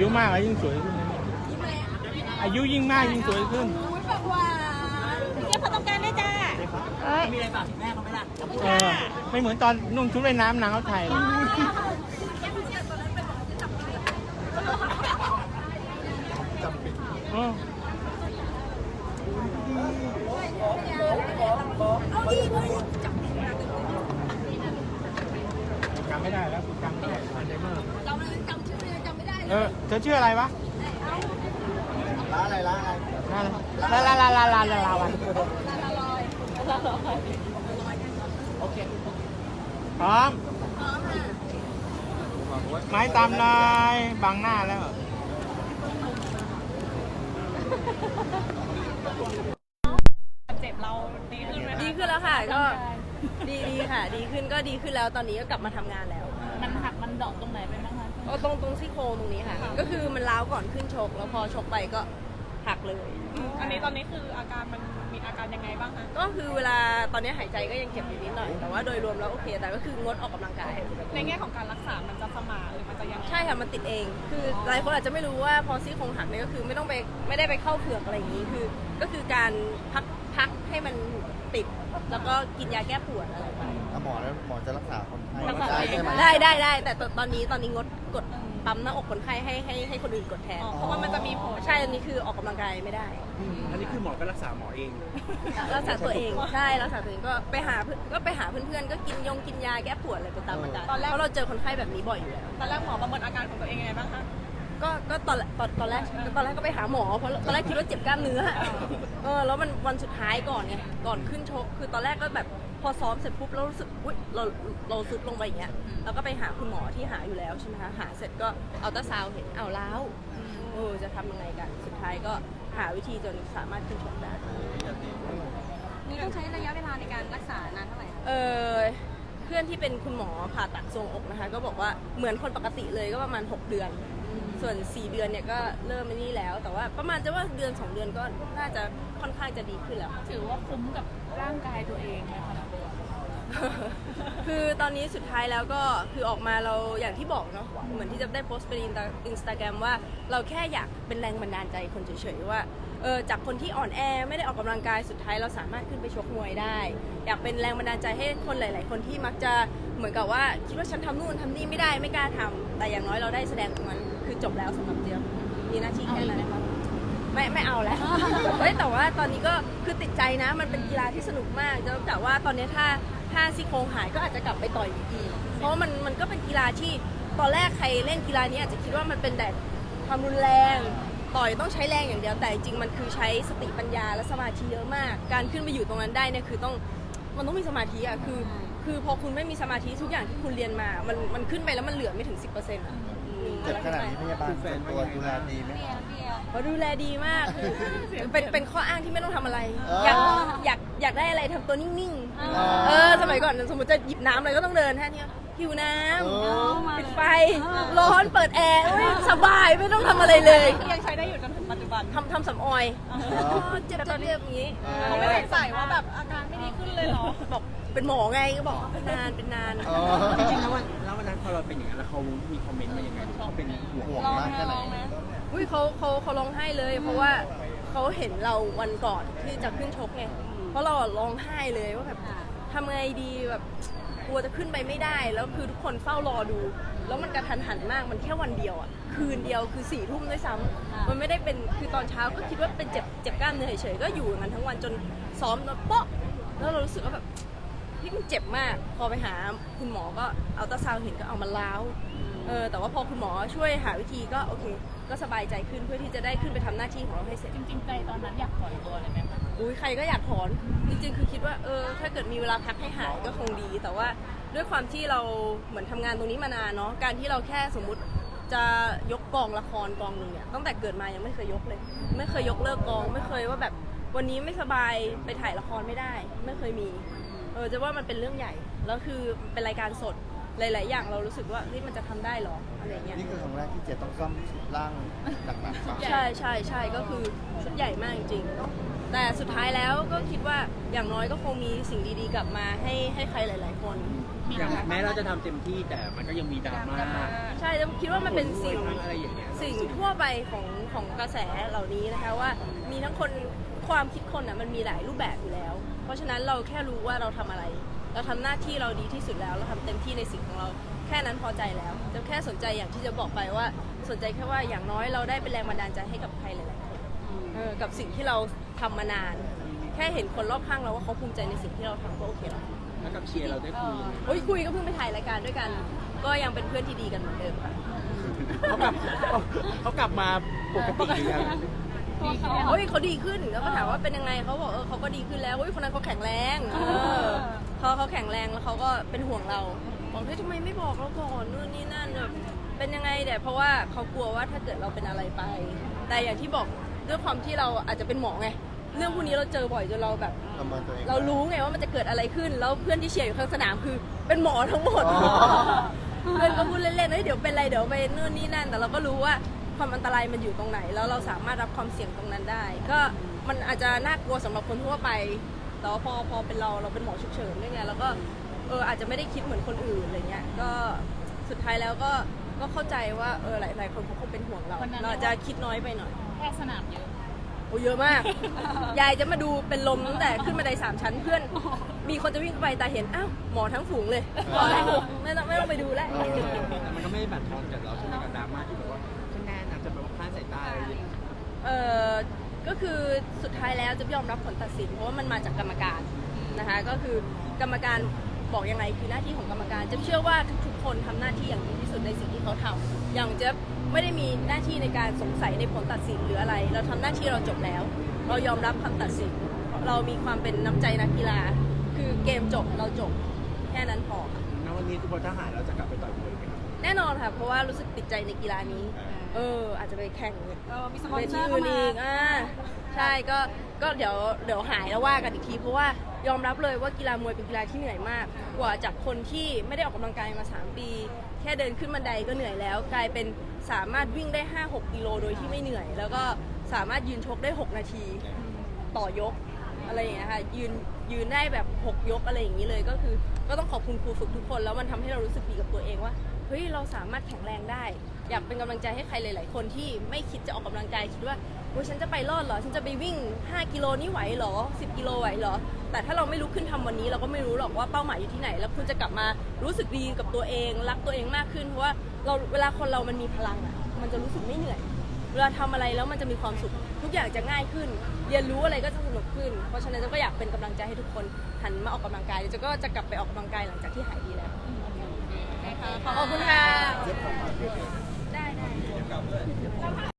ยุมากแล้วยิ่งสวยขึ้นนะอายุยิ่งมากยิ่งสวยขึ้นแบบหวานพี่เจี๊ยบเขาต้องการด้วยจ้าเอ้ยมีอะไรฝากถึงแม่เขาไหมล่ะเออไม่เหมือนตอนนุ่งชุดว่ายน้ำนางเขาไทยเลยเออจำไม่ได้แล้วกูจำไม่ได้อัลไซเมอร์ จำจำชื่อ เลยจำไม่ได้เออเธอชื่ออะไรวะร้านอะไรร้านอะไรลาลาลาลาลาลาลาวันโอเคพร้อมไม้ตามลายบังหน้าแล้วเจ็บเราดีขึ้นไหมดีขึ้นแล้วค่ะก็ดีดีค่ะ ดีขึ้นก็ดีขึ้นแล้วตอนนี้ก็กลับมาทำงานแล้ว มันหักมันดอกตรงไหนไปบ้าง ก็ตรงตรงซี่โครงตรงนี้ค่ะ ก็คือมันร้าวก่อนขึ้นชก แล้วพอชกไปก็หักเลย อันนี้ตอนนี้คืออาการมันมีอาการยังไงบ้างคะก็คือเวลาตอนนี้หายใจก็ยังเจ็บอยู่นิดหน่อย แต่ว่าโดยรวมแล้วโอเค แต่ก็คืองดออกกำลังกาย ในแง่ของการรักษา มันจะสมานหรือมันจะยังไงใช่ค่ะ มันติดเอง คือหลายคนอาจจะไม่รู้ว่าพอซี่โครงหักเนี่ยก็คือไม่ต้องไปไม่ได้ไปเข้าเผือกอะไรอย่างนี้ คือ ก็คือการพัก พักให้มันติด แล้วก็กินยาแก้ปวดอะไรไปถ้าหมอแล้วหมอจะรักษาคนไข้รักษาได้เองใช่ไหม ได้ได้ได้แต่ตอนนี้ตอนนี้งดกดปั๊มหน้าอกคนไข้ให้ให้ให้คนอื่นกดแทนอ๋อเพราะว่ามันจะมีผล ใช่อันนี้คือออกกำลังกายไม่ได้ อันนี้คือหมอก็รักษาหมอเอง รักษาตัวเองใช่รักษาตัวเองก็ไปหาเพื่อนก็ไปหาเพื่อนๆก็กินยงกินยาแก้ปวดอะไรไปตามอาการตอนแรก เพราะเราเจอคนไข้แบบนี้บ่อยอยู่แล้ว ตอนแรกหมอประเมินอาการของตัวเองยังไงบ้างคะ ก็ก็ตอนตอนตอนแรกตอนแรกก็ไปหาหมอเพราะตอนแรกคิดว่าเจ็บกล้ามเนื้อเออแล้วมันวันสุดท้ายก่อนไงก่อนขึ้นชก คือตอนแรกก็แบบพอซ้อมเสร็จปุ๊บเรารู้สึกอุ้ยเราเราซุดลงไปอย่างเงี้ยแล้วก็ไปหาคุณหมอที่หาอยู่แล้วใช่ไหมคะหาเสร็จก็เอาตราซาวด์เห็นเอาวแล้วเออจะทำยังไงกัน สุดท้ายก็หาวิธีจนสามารถขึ้นชกได้นี่ต้องใช้ระยะเวลาในการรักษานานเท่าไหร่เออเพื่อนที่เป็นคุณหมอผ่าตัดทรวงอกนะคะ ก็บอกว่าเหมือนคนปกติเลยก็ประมาณ 6 เดือน ส่วน 4 เดือนเนี่ยก็เริ่มไม่นี่แล้ว แต่ว่าประมาณจะว่าเดือน 2 เดือนก็น่าจะค่อนข้างจะดีขึ้นแล้วถือว่าคุ้มกับร่างกายตัวเองไหมคะคือตอนนี้สุดท้ายแล้วก็คือออกมาเราอย่างที่บอกเนาะเหมือนที่จะได้โพสต์ไปในอินสตาแกรมว่าเราแค่อยากเป็นแรงบันดาลใจคนเฉยๆว่าเออจากคนที่อ่อนแอไม่ได้ออกกำลังกายสุดท้ายเราสามารถขึ้นไปชกมวยได้ อยากเป็นแรงบันดาลใจให้คนหลาย ๆ คนที่มักจะเหมือนกับว่าคิดว่าฉันทำนู่นทำนี่ไม่ได้ไม่กล้าทำแต่อย่างน้อยเราได้แสดงตรงนั้น คือจบแล้วสำหรับเจี๊ยบมีหน้าที่แค่นั้นไม่ไม่เอาแล้วเฮ้ยแต่ว่าตอนนี้ก็คือติดใจนะ มันเป็นกีฬาที่สนุกมากจะกะว่าตอนนี้ถ้าถ้าซี่โครงหายก็อาจจะกลับไปต่อยอีก เพราะว่ามันมันก็เป็นกีฬาที่ตอนแรกใครเล่นกีฬานี้อาจจะคิดว่ามันเป็นแต่ความรุนแรง ต่อยต้องใช้แรงอย่างเดียวแต่จริงๆมันคือใช้สติปัญญาและสมาธิเยอะมาก การขึ้นไปอยู่ตรงนั้นได้เนี่ยคือต้องมันต้องมีสมาธิอะคือ คือพอคุณไม่มีสมาธิทุกอย่างที่คุณเรียนมา มันมันขึ้นไปแล้วมันเหลือไม่ถึง 10%อะอืม เจ็บขนาดนี้พยาบาลส่วนตัวดูแลดีไหมเขาดูแลดีมากคือเป็นเป็นข้ออ้างที่ไม่ต้องทำอะไร อ๋อออยากอยากอยากได้อะไรทำตัวนิ่งอ๋อๆ เออ สมัยก่อนสมมติจะหยิบน้ำอะไรก็ต้องเดินแค่เนี้ยหิวน้เออำปิดไฟ ร้อนเปิดแอร์อุ๊ยสบายไม่ต้องทำอะไรเลยยังใช้ได้อยู่จนถึงปัจจุบันทำทำสำออยอ๋อเจ็บเจ็บเจ็บอย่างนี้เขาไม่ได้ใส่ว่าแบบอาการไม่ดีขึ้นเลยเหรอ บอกเป็นหมอไงก็บอกเป็นนานเป็นนาน อ๋อ จริงๆแล้ววันแล้ววันนั้น พอเราเป็นอย่างนั้นแล้วเขามีคอมเมนต์มายังไงเขาเป็นห่วงห่วงมากแค่ไหนอุ้ยเขาเขาเขาร้องไห้เลย เพราะว่าเขาเห็นเราวันก่อนที่จะขึ้นชกไงเพราะเราร้องไห้เลยว่าแบบทำไงดีแบบกลัวจะขึ้นไปไม่ได้แล้วคือทุกคนเฝ้ารอดู แล้วมันกระทันหันมากมันแค่วันเดียวอะคืนเดียวคือสี่ทุ่มด้วยซ้ำมันไม่ได้เป็นคือตอนเช้าก็คิดว่าเป็นเจ็บเจ็บกล้ามเนื้อเฉยๆก็อยู่อย่างนั้นทั้งวันจนซ้อมแล้วเปาะแล้วเรารู้สึกว่าแบบ ที่มันเจ็บมาก พอไปหาคุณหมอก็เอาตราซาวด์เห็นก็เอามาล้าวเออแต่ว่าพอคุณหมอช่วยหาวิธีก็โอเค ก็สบายใจขึ้นเพื่อที่จะได้ขึ้นไปทำหน้าที่ของเราให้เสร็จ จริงๆใจตอนนั้นอยากถอนตัวเลยไหมคะอุ้ยใครก็อยากถอนจริงๆคือคิดว่าเออถ้าเกิดมีเวลาพักให้หายก็คงดี แต่ว่าด้วยความที่เราเหมือนทำงานตรงนี้มานานเนาะการที่เราแค่สมมุติจะยกกองละครกองหนึ่งเนี่ยตั้งแต่เกิดมายังไม่เคยยกเลย ไม่เคยยกเลิกกอง ไม่เคยว่าแบบวันนี้ไม่สบายไปถ่ายละครไม่ได้ ไม่เคยมี เออจะว่ามันเป็นเรื่องใหญ่ แล้วคือเป็นรายการสดหลาย ๆ อย่างเรารู้สึกว่าเฮ้ยมันจะทำได้เหรออะไรเงี้ย นี่คือครั้งแรกที่เจต้องซ่อมร่างหนักๆป่ะใช่ใช่ใช่ก็คือชุดใหญ่มากจริงๆ แต่สุดท้ายแล้วก็คิดว่าอย่างน้อยก็คงมีสิ่งดีๆ กลับมาให้ให้ใครหลาย ๆ คน อย่างแม้เราจะทำเต็มที่แต่มันก็ยังมีดราม่าใช่แล้วคิดว่ามันเป็นสิ่ง ทั้งอะไรอย่างเงี้ยสิ่งทั่วไปของของกระแสเหล่านี้นะคะว่ามีทั้งคนความคิดคนอะมันมีหลายรูปแบบอยู่แล้ว เพราะฉะนั้นเราแค่รู้ว่าเราทำอะไร เราทำหน้าที่เราดีที่สุดแล้ว เราทำเต็มที่ในสิ่งของเราแค่นั้นพอใจแล้วจะแค่สนใจอย่างที่จะบอกไปว่า สนใจแค่ว่าอย่างน้อยเราได้เป็นแรงบันดาลใจให้กับใครหลายๆคนเออกับสิ่งที่เราทำมานาน แค่เห็นคนรอบข้างเราว่าเขาภูมิใจในสิ่งที่เราทำก็โอเคแล้ว แล้วกับเชียร์เราได้คุยยังไงโอ้ยคุยก็เพิ่งไปถ่ายรายการด้วยกัน ก็ยังเป็นเพื่อนที่ดีกันเหมือนเดิมค่ะเขากลับเขากลับมาปกติหรือยังเฮ้ยเขาดีขึ้นแล้วก็ถามว่าเป็นยังไงเขาบอกเออเขาก็ดีขึ้นแล้วเฮ้ยคนนั้นเขาแข็งแรงเออพอเขาแข็งแรงแล้วเขาก็เป็นห่วงเราบอกเฮ้ยทำไมไม่บอกเราก่อนนู่นนี่นั่นแบบเป็นยังไงแต่เพราะว่าเขากลัวว่าถ้าเกิดเราเป็นอะไรไป แต่อย่างที่บอกด้วยความที่เราอาจจะเป็นหมอไง เรื่องพวกนี้เราเจอบ่อยจนเราแบบ ประเมินตัวเองเรารู้ไงว่ามันจะเกิดอะไรขึ้น แล้วเพื่อนที่เชียร์อยู่ข้างสนามคือ เป็นหมอทั้งหมดอ๋อเพื่อนก็พูดเล่นๆเฮ้ยเดี๋ยวเป็นไรเดี๋ยวไปนู่นนี่นั่น แต่เราก็รู้ว่าความอันตรายมันอยู่ตรงไหน แล้วเราสามารถรับความเสี่ยงตรงนั้นได้ ก็มันอาจจะน่ากลัวสำหรับคนทั่วไป แต่ว่าพอพอเป็นเราเราเป็นหมอฉุกเฉินด้วยไงแล้วก็เอออาจจะไม่ได้คิดเหมือนคนอื่นอะไรเงี้ย ก็สุดท้ายแล้วก็ก็เข้าใจว่าเออหลายหลายคนเขาคงเป็นห่วงเราวันนั้น เราอาจจะคิดน้อยไปหน่อย แพทย์สนามเยอะ โอ้เยอะมาก ยายจะมาดูเป็นลมตั้งแต่ขึ้นบันไดสามชั้นเพื่อน มีคนจะวิ่งเข้าไปแต่เห็นอ้าวหมอทั้งฝูงเลยหมอทั้งฝูงไม่ต้องไม่ต้องไปดูแล้วเออแต่มันก็ไม่ได้บั่นทอนกับเราใช่ไหมกับดราม่าที่แบบว่าคะแนนอาจจะแบบว่าคลาดสายตาอะไรอย่างเงี้ยเออก็คือสุดท้ายแล้วจะยอมรับผลตัดสิน เพราะว่ามันมาจากกรรมการนะคะก็คือกรรมการบอกยังไงคือหน้าที่ของกรรมการจะเชื่อว่าทุกๆคนทำหน้าที่อย่างดีที่สุดในสิ่งที่เขาทำอย่างเจะ ไม่ได้มีหน้าที่ในการสงสัยในผลตัดสินหรืออะไร เราทำหน้าที่เราจบแล้ว เรายอมรับคำตัดสิน เรามีความเป็นน้ำใจนักกีฬา คือเกมจบเราจบแค่นั้นพอค่ะณวันนี้คือพอทหารเราจะกลับไปต่อยมวยไหมครับแน่นอนค่ะ เพราะว่ารู้สึกติดใจในกีฬานี้ เออ อาจจะไปแข่งเออมีสปอเวนเซทีอร์เข้าอื่นมาอีกอ่าใช่ก็ก็เดี๋ยวเดี๋ยวหายแล้วว่ากันอีกทีเพราะว่า ยอมรับเลยว่ากีฬามวยเป็นกีฬาที่เหนื่อยมาก กว่าจากคนที่ไม่ได้ออกกำลังกายมา 3 ปี แค่เดินขึ้นบันไดก็เหนื่อยแล้ว กลายเป็นสามารถวิ่งได้ 5-6 กิโลโดยที่ไม่เหนื่อย แล้วก็สามารถยืนชกได้ 6 นาทีต่อยกอะไรอย่างเงี้ยค่ะยืนยืนได้แบบ 6 ยกอะไรอย่างนี้เลยก็คือ ก็ต้องขอบคุณครูฝึกทุกคน แล้วมันทำให้เรารู้สึกดีกับตัวเองว่า เฮ้ยเราสามารถแข็งแรงได้ อยากเป็นกำลังใจให้ใครหลาย ๆ คนที่ไม่คิดจะออกกำลังกายคิดว่าโอ้ยฉันจะไปรอดเหรอ ฉันจะไปวิ่ง 5 กิโลนี่ไหวเหรอ 10 กิโลไหวเหรอ แต่ถ้าเราไม่ลุกขึ้นทำวันนี้ เราก็ไม่รู้หรอกว่าเป้าหมายอยู่ที่ไหน แล้วคุณจะกลับมารู้สึกดีกับตัวเอง รักตัวเองมากขึ้น เพราะว่าเราเวลาคนเรามันมีพลังอะ มันจะรู้สึกไม่เหนื่อย เวลาทำอะไรแล้วมันจะมีความสุข ทุกอย่างจะง่ายขึ้น เรียนรู้อะไรก็จะสนุกขึ้น เพราะฉะนั้นเจะก็อยากเป็นกำลังใจให้ทุกคนหันมาออกกำลังกายเดี๋ยวเจะก็จะกลับไปออกกำลังกายหลังจากที่หายดีแล้ว ขอบคุณค่ะได้ได้